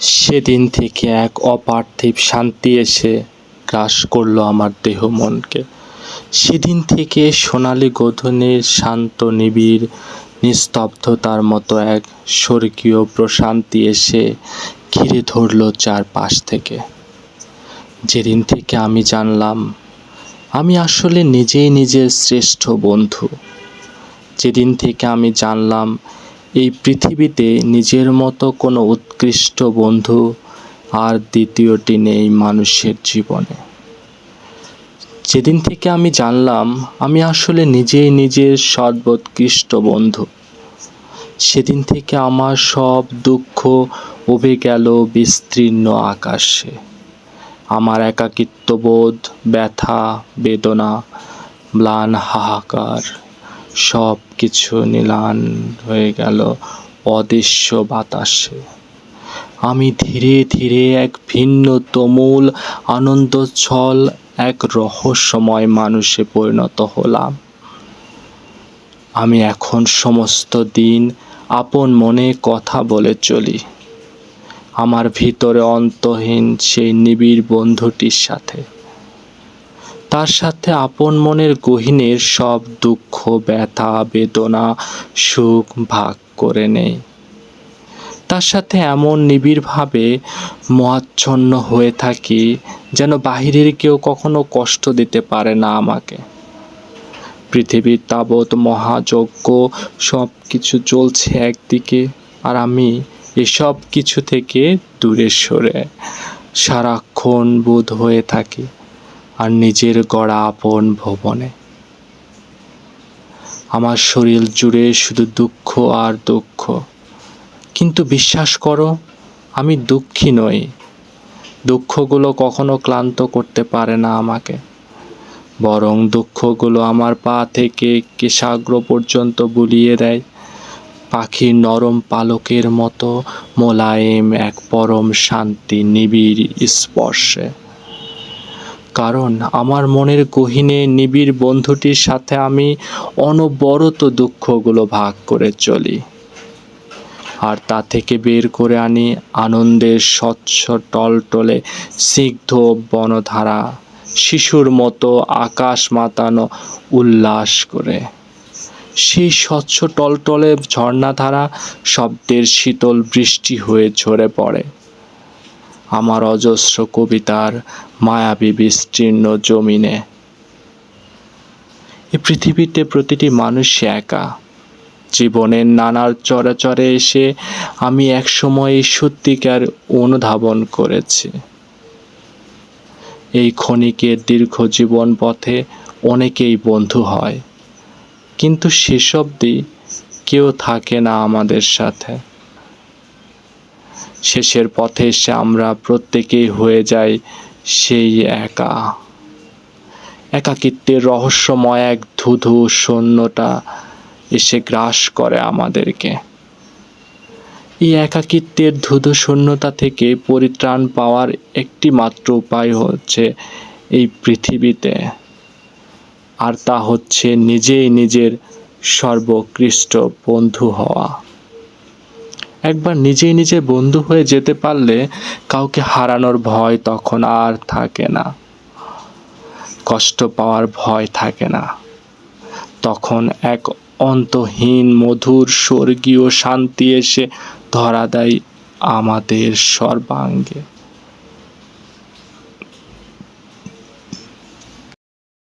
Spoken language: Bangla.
সেদিন থেকে এক অপার্থিব শান্তি এসে গ্রাস করল আমার দেহ মনকে। সেদিন থেকে সোনালি গধূলির শান্ত, নিবিড়, নিস্তব্ধতার মতো এক স্বর্গীয় প্রশান্তি এসে ঘিরে ধরলো চারপাশ থেকে। যেদিন থেকে আমি জানলাম, আমি আসলে নিজেই নিজের শ্রেষ্ঠ বন্ধু। যেদিন থেকে আমি জানলাম এই পৃথিবীতে নিজের মতো কোনো উৎকৃষ্ট বন্ধু আর দ্বিতীয়টি নেই মানুষের জীবনে। যেদিন থেকে আমি জানলাম, আমি আসলে নিজেই নিজের সর্বোৎকৃষ্ট বন্ধু। সেদিন থেকে আমার সব দুঃখ উবে গেল বিস্তীর্ণ আকাশে। আমার একাকিত্ববোধ, ব্যথা, বেদনা, ম্লান হাহাকার। সব কিছু নীলান হয়ে গেল অদৃশ্য বাতাসে। আমি ধীরে ধীরে এক ভিন্ন তুমুল আনন্দচ্ছল এক রহস্যময় মানুষে পরিণত হলাম। আমি এখন সমস্ত দিন আপন মনে কথা বলে চলি। আমার ভিতরে অন্তহীন সেই নিবিড় বন্ধুটির সাথে। তার সাথে আপন মনের গহীনের সব দুঃখ, ব্যথা, বেদনা, সুখ ভাগ করে নেই তার সাথে এমন নিবিড়ভাবে মহাচ্ছন্ন হয়ে থাকি যেন বাহিরের কেউ কখনো কষ্ট দিতে পারে না আমাকে। পৃথিবীর তাবৎ মহাযজ্ঞ সব কিছু চলছে একদিকে আর আমি এসব কিছু থেকে দূরে সরে সারাক্ষণ বোধ হয়ে থাকি। আর নিজের গড়া আপন ভবনে। আমার শরীর জুড়ে শুধু দুঃখ আর দুঃখ। কিন্তু বিশ্বাস করো, আমি দুঃখী নই। দুঃখগুলো কখনো ক্লান্ত করতে পারে না আমাকে। বরং দুঃখগুলো আমার পা থেকে কেশাগ্র পর্যন্ত বুলিয়ে দেয়। পাখির নরম পালকের মতো মোলায়েম এক পরম শান্তি নিবিড় স্পর্শে। কারণ আমার মনের গহীনে নিবিড় বন্ধুটির সাথে আমি অনবরত দুঃখগুলো ভাগ করে চলি। আর তা থেকে বের করে আনি আনন্দের স্বচ্ছ টলটলে স্নিগ্ধ বনধারা, শিশুর মতো আকাশ মাতানো উল্লাস করে। সেই স্বচ্ছ টলটলে ঝর্ণাধারা শব্দের শীতল বৃষ্টি হয়ে ঝরে পড়ে। আমার অজস্র কবিতার মায়াবী বিস্তীর্ণ জমিনে। এ পৃথিবীতে প্রতিটি মানুষ একা। জীবনের নানার চরাচরে এসে আমি একসময় এই সত্যিকার অনুধাবন করেছি। এই ক্ষণিকের দীর্ঘ জীবন পথে অনেকেই বন্ধু হয়, কিন্তু শেষ অবধি কেউ থাকে না আমাদের সাথে। শেষের পথে এসে আমরা প্রত্যেকেই হয়ে যাই সেই একা। একাকিত্বের রহস্যময় এক ধুধু শূন্যতা এসে গ্রাস করে আমাদেরকে। এই একাকিত্বের ধুধু শূন্যতা থেকে পরিত্রাণ পাওয়ার একটি মাত্র উপায় হচ্ছে এই পৃথিবীতে। আর তা হচ্ছে নিজেই নিজের সর্বোৎকৃষ্ট বন্ধু হওয়া। একবার নিজেই নিজে বন্ধু হয়ে যেতে পারলে কাউকে হারানোর ভয় তখন আর থাকে না। কষ্ট পাওয়ার ভয় থাকে না। তখন এক অন্তহীন, মধুর, স্বর্গীয় শান্তি এসে ধরা দেয় আমাদের সর্বাঙ্গে।